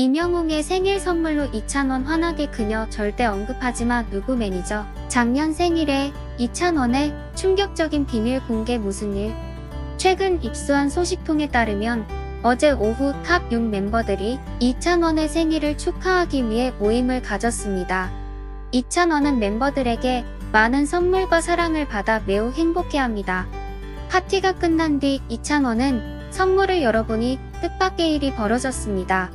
이명웅의 생일 선물로 2,000원 환하게 그녀 절대 언급하지마 누구 매니저. 작년 생일에 2,000원의 충격적인 비밀 공개 무슨 일. 최근 입수한 소식통에 따르면 어제 오후 탑 6 멤버들이 2,000원의 생일을 축하하기 위해 모임을 가졌습니다. 2,000원은 멤버들에게 많은 선물과 사랑을 받아 매우 행복해합니다. 파티가 끝난 뒤 2,000원은 선물을 열어보니 뜻밖의 일이 벌어졌습니다.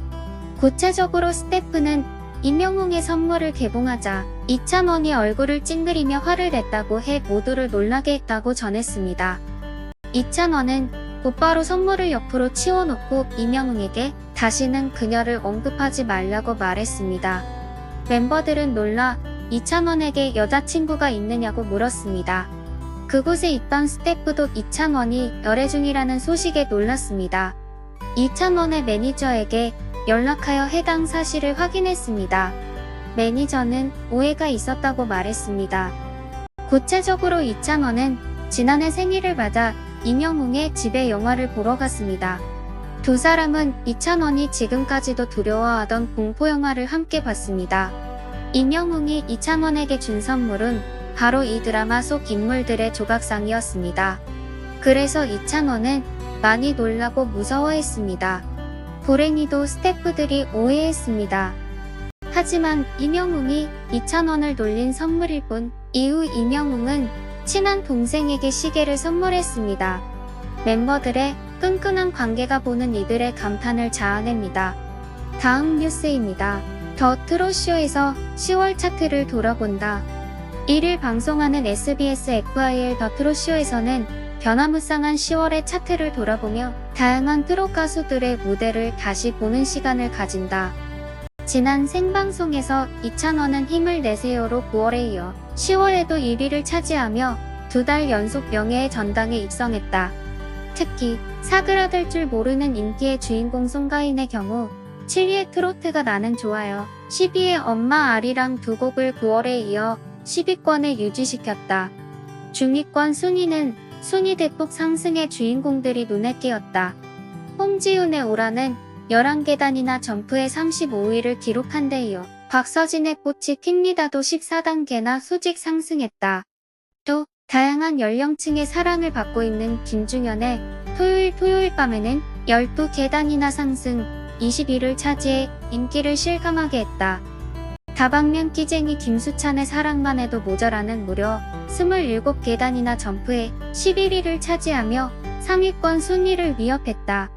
구체적으로 스태프는 임영웅의 선물을 개봉하자 2,000원이 얼굴을 찡그리며 화를 냈다고 해 모두를 놀라게 했다고 전했습니다. 2,000원은 곧바로 선물을 옆으로 치워놓고 임영웅에게 다시는 그녀를 언급하지 말라고 말했습니다. 멤버들은 놀라 2,000원에게 여자친구가 있느냐고 물었습니다. 그곳에 있던 스태프도 2,000원이 열애 중이라는 소식에 놀랐습니다. 2,000원의 매니저에게 연락하여 해당 사실을 확인했습니다. 매니저는 오해가 있었다고 말했습니다. 구체적으로 2,000원은 지난해 생일을 맞아 임영웅의 집에 영화를 보러 갔습니다. 두 사람은 2,000원이 지금까지도 두려워하던 공포영화를 함께 봤습니다. 임영웅이 2,000원에게 준 선물은 바로 이 드라마 속 인물들의 조각상이었습니다. 그래서 2,000원은 많이 놀라고 무서워했습니다. 불행히도 스태프들이 오해했습니다. 하지만 임영웅이 2,000원을 돌린 선물일 뿐 이후 임영웅은 친한 동생에게 시계를 선물했습니다. 멤버들의 끈끈한 관계가 보는 이들의 감탄을 자아냅니다. 다음 뉴스입니다. 더 트롯쇼에서 10월 차트를 돌아본다. 1일 방송하는 SBS FIL 더 트롯쇼에서는 변화무쌍한 10월의 차트를 돌아보며 다양한 트롯 가수들의 무대를 다시 보는 시간을 가진다. 지난 생방송에서 2,000원은 힘을 내세요로 9월에 이어 10월에도 1위를 차지하며 두 달 연속 명예의 전당에 입성했다. 특히 사그라들 줄 모르는 인기의 주인공 송가인의 경우 7위의 트로트가 나는 좋아요, 12위의 엄마 아리랑 두 곡을 9월에 이어 10위권에 유지시켰다. 중위권 순위는 순위 대폭 상승의 주인공들이 눈에 띄었다. 홍지윤의 오라는 11계단이나 점프해 35위를 기록한 데 이어 박서진의 꽃이 핍니다도 14단계나 수직 상승했다. 또 다양한 연령층의 사랑을 받고 있는 김중현의 토요일 토요일 밤에는 12계단이나 상승 20위를 차지해 인기를 실감하게 했다. 다방면 끼쟁이 김수찬의 사랑만 해도 모자라는 무려 27계단이나 점프해 11위를 차지하며 상위권 순위를 위협했다.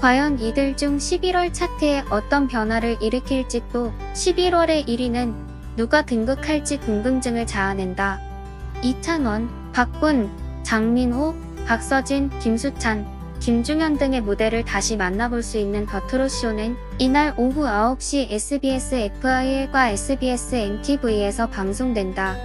과연 이들 중 11월 차트에 어떤 변화를 일으킬지 또 11월의 1위는 누가 등극할지 궁금증을 자아낸다. 이찬원, 박군, 장민호, 박서진, 김수찬, 김중현 등의 무대를 다시 만나볼 수 있는 더트롯쇼는 이날 오후 9시 SBS FIL과 SBS NTV에서 방송된다.